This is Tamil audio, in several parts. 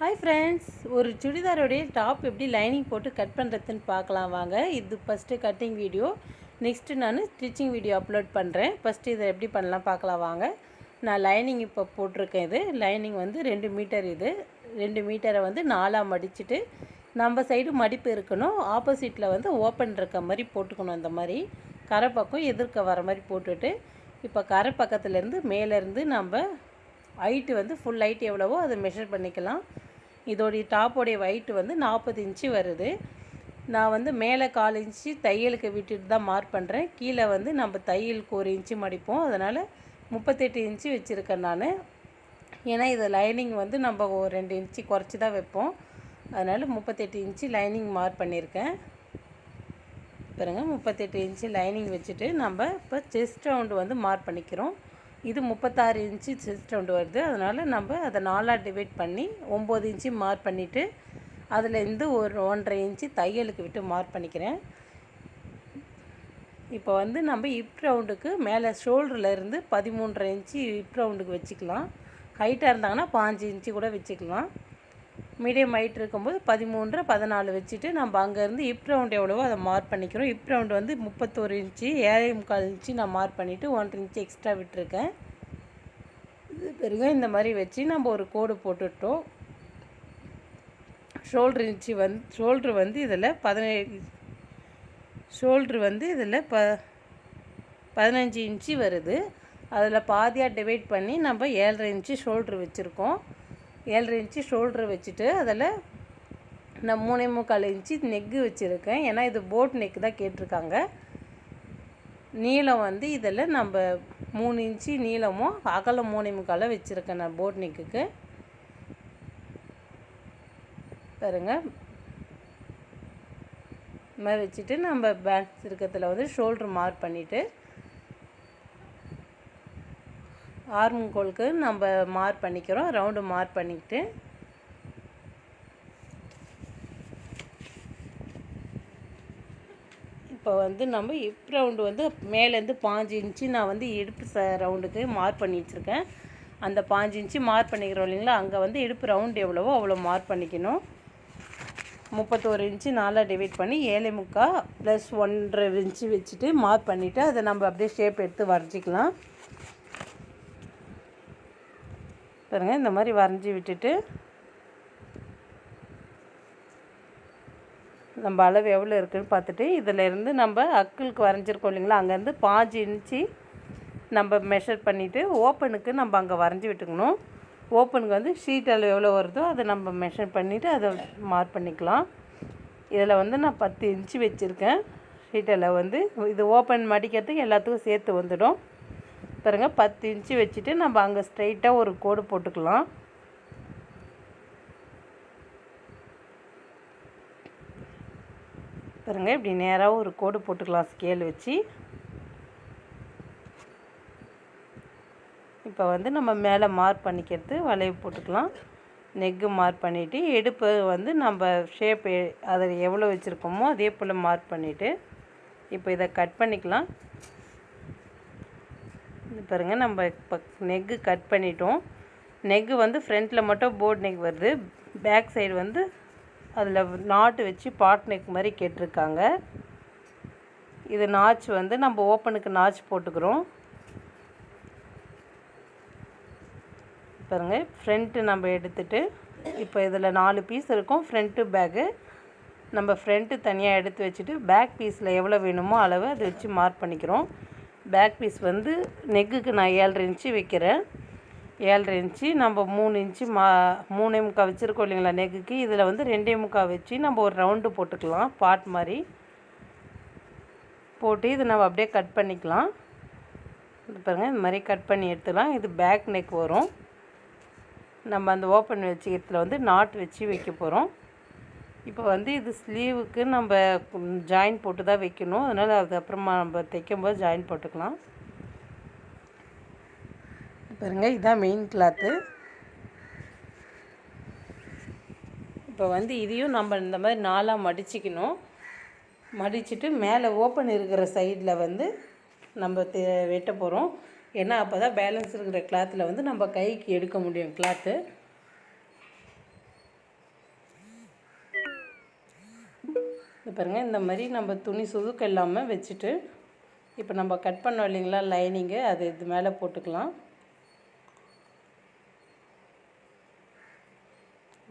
ஹாய் ஃப்ரெண்ட்ஸ் ஒரு சுடிதாரோடைய டாப் எப்படி லைனிங் போட்டு கட் பண்ணுறதுன்னு பார்க்கலாம் வாங்க. இது ஃபஸ்ட்டு கட்டிங் வீடியோ நெக்ஸ்ட்டு நான் ஸ்டிச்சிங் வீடியோ அப்லோட் பண்ணுறேன் ஃபஸ்ட்டு இதை எப்படி பண்ணலாம் பார்க்கலாம் வாங்க. நான் லைனிங் இப்போ போட்டிருக்கேன் இது. லைனிங் வந்து ரெண்டு மீட்டர் இது. ரெண்டு மீட்டரை வந்து நாலாக மடிச்சுட்டு நம்ம சைடு மடிப்பு இருக்கணும். ஆப்போசிட்டில் வந்து ஓப்பன் இருக்க மாதிரி போட்டுக்கணும் அந்த மாதிரி. கரை பக்கம் எதிர்க்க வர மாதிரி போட்டுட்டு இப்போ கரை பக்கத்துலேருந்து மேலேருந்து நம்ம ஹைட்டு வந்து ஃபுல் ஹைட் எவ்வளவோ அதை மெஷர் பண்ணிக்கலாம். இதோடைய டாப்போடைய வெயிட் வந்து நாற்பது இன்ச்சு வருது. நான் வந்து மேலே கால் இன்ச்சு தையலுக்கு விட்டுட்டு தான் மார்க் பண்ணுறேன் கீழே வந்து நம்ம தையலுக்கு ஒரு இன்ச்சு மடிப்போம். அதனால் முப்பத்தெட்டு இன்ச்சு வச்சுருக்கேன் நான். ஏன்னா இது லைனிங் வந்து நம்ம ஒரு ரெண்டு இன்ச்சு குறைச்சி தான் வைப்போம். அதனால் முப்பத்தெட்டு இன்ச்சு லைனிங் மார்க் பண்ணியிருக்கேன் பாருங்கள் முப்பத்தெட்டு இன்ச்சு லைனிங் வச்சுட்டு நம்ம இப்போ செஸ்ட் ரவுண்டு வந்து மார்க் பண்ணிக்கிறோம். இது முப்பத்தாறு இன்ச்சு செஸ்ட் ரவுண்டு வருது. அதனால் நம்ம அதை நாலாக டிவைட் பண்ணி ஒம்பது இன்ச்சு மார்க் பண்ணிவிட்டு அதில் இருந்து ஒரு ஒன்றரை இன்ச்சு தையலுக்கு விட்டு மார்க் பண்ணிக்கிறேன். இப்போ வந்து நம்ம இப் ரவுண்டுக்கு மேலே ஷோல்டரில் இருந்து பதிமூன்றரை இன்ச்சு இப் ரவுண்டுக்கு வச்சுக்கலாம். ஹைட்டாக இருந்தாங்கன்னா பாஞ்சு இன்ச்சு கூட வச்சுக்கலாம். மீடியம் ஹைட் இருக்கும்போது பதிமூன்று பதினாலு வச்சுட்டு நம்ம அங்கேருந்து இப் ரவுண்ட் எவ்வளவோ அதை மார்க் பண்ணிக்கிறோம். இப் ரவுண்ட் வந்து முப்பத்தோரு இன்ச்சு ஏழை முக்கால் இன்ச்சு நான் மார்க் பண்ணிவிட்டு ஒன்றரை இன்ச்சு எக்ஸ்ட்ரா விட்டுருக்கேன். இது பிறகு இந்த மாதிரி வச்சு நம்ம ஒரு கோடு போட்டுட்டோம். ஷோல்ட்ரு இன்ச்சு வந்து ஷோல்ட்ரு வந்து இதில் பதினேழு ஷோல்ட்ரு வந்து இதில் ப பதினஞ்சு இன்ச்சு வருது. அதில் பாதியாக டிவைட் பண்ணி நம்ம ஏழரை இன்ச்சு ஷோல்ட்ரு வச்சுருக்கோம். ஏழரை இன்ச்சு ஷோல்ட்ரு வச்சுட்டு அதில் நான் மூணே முக்கால் இன்ச்சு நெக்கு வச்சுருக்கேன். ஏன்னா இது போட் நெக்கு தான் கேட்டிருக்காங்க. நீளம் வந்து இதில் நம்ம மூணு இன்ச்சு நீளமும் அகலம் மூணே முக்கால் வச்சுருக்கேன் நான் போட் நெக்குக்கு பாருங்க. இது மாதிரி வச்சுட்டு நம்ம பேண்ட் இருக்கிறதுல வந்து ஷோல்ட்ரு மார்க் பண்ணிவிட்டு ஆர்முகோலுக்கு நம்ம மார்க் பண்ணிக்கிறோம். ரவுண்டு மார்க் பண்ணிக்கிட்டு. இப்போ வந்து நம்ம இப் ரவுண்டு வந்து மேலேருந்து பாஞ்சு இன்ச்சு நான் வந்து இடுப்பு ச ரவுண்டுக்கு மார்க் பண்ணி வச்சுருக்கேன். அந்த பாஞ்சு இன்ச்சு மார்க் பண்ணிக்கிறோம் இல்லைங்களா? அங்கே வந்து இடுப்பு ரவுண்டு எவ்வளவோ அவ்வளோ மார்க் பண்ணிக்கணும். முப்பத்தோரு இன்ச்சு நாலாக டிவைட் பண்ணி ஏழை முக்கால் ப்ளஸ் ஒன்றரை இன்ச்சு வச்சுட்டு மார்க் பண்ணிவிட்டு அதை நம்ம அப்படியே ஷேப் எடுத்து வரைஞ்சிக்கலாம். பாருங்க இந்த மாதிரி வரைஞ்சி விட்டுட்டு நம்ம அளவு எவ்வளோ இருக்குதுன்னு பார்த்துட்டு இதிலேருந்து நம்ம அக்கிளுக்கு வரைஞ்சிருக்கோம் இல்லைங்களா அங்கேருந்து பாஞ்சு இன்ச்சு நம்ம மெஷர் பண்ணிவிட்டு ஓப்பனுக்கு நம்ம அங்கே வரைஞ்சி விட்டுக்கணும். ஓப்பனுக்கு வந்து ஷீட் அளவு எவ்வளோ வருதோ அதை நம்ம மெஷர் பண்ணிவிட்டு அதை மார்க் பண்ணிக்கலாம். இதில் வந்து நான் பத்து இன்ச்சு வச்சுருக்கேன். ஷீட் அளவு வந்து இது ஓப்பன் மடிக்கிறதுக்கு எல்லாத்துக்கும் சேர்த்து வந்துடும். பாருங்க பத்து இன்ச்சு வச்சுட்டு நம்ம அங்கே ஸ்ட்ரைட்டாக ஒரு கோடு போட்டுக்கலாம். பாருங்க இப்படி நேராக ஒரு கோடு போட்டுக்கலாம் ஸ்கேல் வச்சு. இப்போ வந்து நம்ம மேலே மார்க் பண்ணிக்கிறது வளைவு போட்டுக்கலாம். நெக்கு மார்க் பண்ணிவிட்டு இடுப்பு வந்து நம்ம ஷேப் அதில் எவ்வளோ வச்சுருக்கோமோ அதே போல் மார்க் பண்ணிவிட்டு இப்போ இதை கட் பண்ணிக்கலாம். பாருங்கள் நம்ம இப்போ நெக்கு கட் பண்ணிட்டோம். நெக்கு வந்து ஃப்ரண்ட்டில் மட்டும் போர்ட் நெக் வருது. பேக் சைடு வந்து அதில் நாட்டு வச்சு பாட் நெக் மாதிரி கேட்டிருக்காங்க. இது நாச் வந்து நம்ம ஓப்பனுக்கு நாச் போட்டுக்கிறோம். பாருங்கள் ஃப்ரண்ட்டு நம்ம எடுத்துட்டு இப்போ இதில் நாலு பீஸ் இருக்கும். ஃப்ரண்ட்டு பேக்கு நம்ம ஃப்ரண்ட்டு தனியாக எடுத்து வச்சுட்டு பேக் பீஸில் எவ்வளோ வேணுமோ அளவு அதை வச்சு மார்க் பண்ணிக்கிறோம். பேக் பீஸ் வந்து நெக்குக்கு நான் ஏழரை இன்ச்சு வைக்கிறேன். ஏழரை இன்ச்சு நம்ம மூணு இன்ச்சு மா மூணே முக்கால் வச்சுருக்கோம் இல்லைங்களா நெக்குக்கு இதில் வந்து ரெண்டே முக்கால் வச்சு நம்ம ஒரு ரவுண்டு போட்டுக்கலாம் பாட் மாதிரி. போட்டு இது நம்ம அப்படியே கட் பண்ணிக்கலாம். இது பாருங்கள் இந்த மாதிரி கட் பண்ணி எடுத்துக்கலாம் இது பேக் நெக் வரும். நம்ம அந்த ஓப்பன் வச்சுக்கிறதுல வந்து நாட் வச்சு வைக்க போகிறோம் இப்போ வந்து இது ஸ்லீவுக்கு நம்ம ஜாயின் போட்டு தான் வைக்கணும். அதனால் அது அப்புறமா நம்ம தைக்கும்போது ஜாயின் போட்டுக்கலாம். பாருங்க இதுதான் மெயின் கிளாத்து இப்போ வந்து இதையும் நம்ம இந்த மாதிரி நாலாக மடிச்சிக்கணும். மடிச்சுட்டு மேலே ஓப்பன் இருக்கிற சைடில் வந்து நம்ம தெ வெட்ட போகிறோம் ஏன்னா அப்போ தான் பேலன்ஸ் இருக்கிற கிளாத்தில் வந்து நம்ம கைக்கு எடுக்க முடியும் கிளாத்து இது பாருங்கள் இந்த மாதிரி நம்ம துணி சுதுக்கு இல்லாமல் வச்சுட்டு இப்போ நம்ம கட் பண்ணோம் இல்லைங்களா லைனிங்கு அது இது மேலே போட்டுக்கலாம்.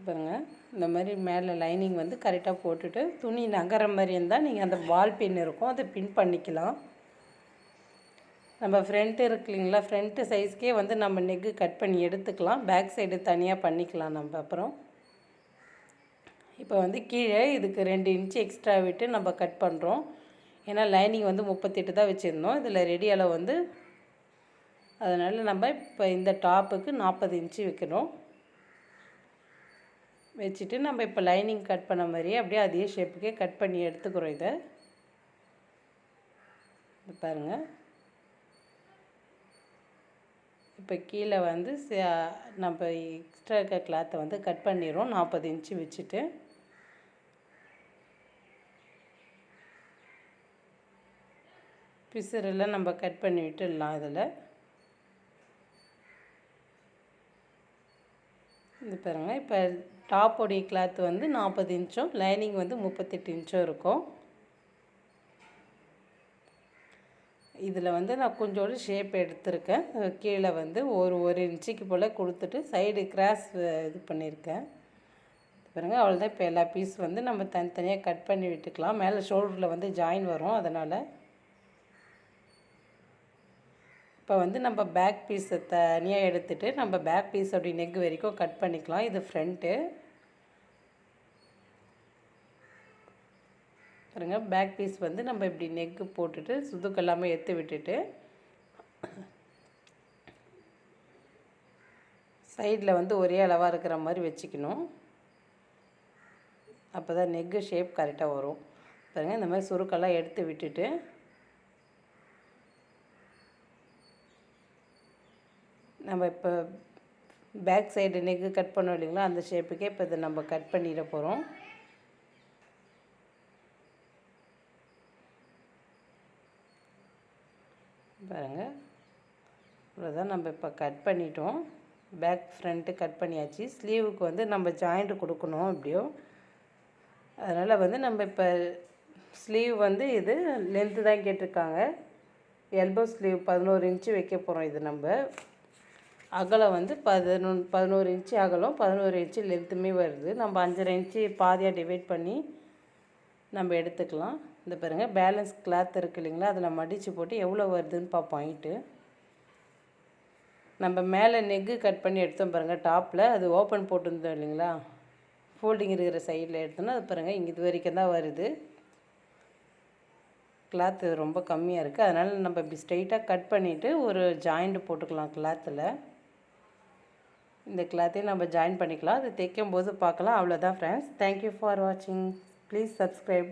பாருங்க இந்த மாதிரி மேலே லைனிங் வந்து கரெக்டாக போட்டுட்டு துணி நகர மாதிரி இருந்தால் நீங்கள் அந்த வால் பின் இருக்கும் அதை பின் பண்ணிக்கலாம். நம்ம ஃப்ரண்ட்டு இருக்கு இல்லைங்களா ஃப்ரண்ட்டு சைஸ்க்கே வந்து நம்ம நெக்கு கட் பண்ணி எடுத்துக்கலாம் பேக் சைடு தனியாக பண்ணிக்கலாம் நம்ம அப்புறம். இப்போ வந்து கீழே இதுக்கு ரெண்டு இன்ச்சு எக்ஸ்ட்ரா விட்டு நம்ம கட் பண்ணுறோம் ஏன்னா லைனிங் வந்து முப்பத்தெட்டு தான் வச்சுருந்தோம். இதில் ரெடி அளவு வந்து அதனால் நம்ம இப்போ இந்த டாப்புக்கு நாற்பது இன்ச்சு வைக்கணும். வச்சுட்டு நம்ம இப்போ லைனிங் கட் பண்ண மாதிரியே அப்படியே அதே ஷேப்புக்கே கட் பண்ணி எடுத்துக்கிறோம் இதை. பாருங்கள் இப்போ கீழே வந்து நம்ம எக்ஸ்ட்ரா இருக்க கிளாத்தை வந்து கட் பண்ணிடுறோம். நாற்பது இன்ச்சு வச்சுட்டு. பிசரெல்லாம் நம்ம கட் பண்ணி விட்டுடலாம் அதில் இது பாருங்கள் இப்போ டாப்போடைய கிளாத் வந்து நாற்பது இன்ச்சும் லைனிங் வந்து முப்பத்தெட்டு இன்ச்சும் இருக்கும். இதில் வந்து நான் கொஞ்சோடு ஷேப் எடுத்திருக்கேன். கீழே வந்து ஒரு ஒரு இன்ச்சுக்கு போல் கொடுத்துட்டு சைடு கிராஸ் இது பண்ணியிருக்கேன். பாருங்கள் அவ்வளோதான் இப்போ எல்லா பீஸ் வந்து நம்ம தனித்தனியாக கட் பண்ணி விட்டுக்கலாம். மேலே ஷோல்டரில் வந்து ஜாயின் வரும் அதனால் இப்போ வந்து நம்ம பேக் பீஸை தனியாக எடுத்துகிட்டு நம்ம பேக் பீஸ் அப்படி நெக் வரைக்கும் கட் பண்ணிக்கலாம். இது ஃப்ரண்ட்டு பாருங்க பேக் பீஸ் வந்து நம்ம இப்படி நெக்கு போட்டுட்டு சுதுக்கு எல்லாமே எடுத்து விட்டுட்டு சைடில் வந்து ஒரே அளவாக இருக்கிற மாதிரி வச்சுக்கணும். அப்போ தான் நெக்கு ஷேப் கரெக்டாக வரும். பாருங்கள் இந்த மாதிரி சுருக்கெல்லாம் எடுத்து விட்டுட்டு நம்ம இப்போ பேக் சைடு நெக்கு கட் பண்ணோம் இல்லைங்களா அந்த ஷேப்புக்கே இப்போ இதை நம்ம கட் பண்ணிட போகிறோம். பாருங்கள் இவ்வளோதான் நம்ம இப்போ கட் பண்ணிட்டோம். பேக் ஃப்ரண்ட்டு கட் பண்ணியாச்சு. ஸ்லீவுக்கு வந்து நம்ம ஜாயிண்ட்டு கொடுக்கணும் அப்படியோ அதனால் வந்து நம்ம இப்போ ஸ்லீவ் வந்து இது லென்த்து தான் கேட்டிருக்காங்க. எல்போ ஸ்லீவ் பதினோரு இன்ச்சு வைக்க போகிறோம் இது நம்ம. அகலம் வந்து பதினொன்று பதினோரு இன்ச்சு அகலம் பதினோரு இன்ச்சு லென்த்துமே வருது. நம்ம அஞ்சரை இன்ச்சு பாதியாக டிவைட் பண்ணி நம்ம எடுத்துக்கலாம். இந்த பாருங்கள் பேலன்ஸ் கிளாத் இருக்குது இல்லைங்களா? அதில் மடித்து போட்டு எவ்வளோ வருதுன்னு பார்ப்போம் ஹைட்டு நம்ம மேலே நெக்கு கட் பண்ணி எடுத்தோம் பாருங்கள் டாப்பில் அது ஓப்பன் போட்டுருந்தோம் இல்லைங்களா? ஃபோல்டிங் இருக்கிற சைடில் எடுத்தோன்னா அது பாருங்கள் இங்கே இது வரைக்கும் தான் வருது. கிளாத்து ரொம்ப கம்மியாக இருக்குது அதனால் நம்ம இப்படி ஸ்ட்ரைட்டாக கட் பண்ணிவிட்டு ஒரு ஜாயிண்ட் போட்டுக்கலாம் கிளாத்தில் இந்த கிளாத்தையும் நம்ம ஜாயின் பண்ணிக்கலாம். அது தைக்கும் போது பார்க்கலாம் அவ்வளோதான் ஃப்ரெண்ட்ஸ் தேங்க்யூ ஃபார் வாட்சிங் ப்ளீஸ் சப்ஸ்கிரைப்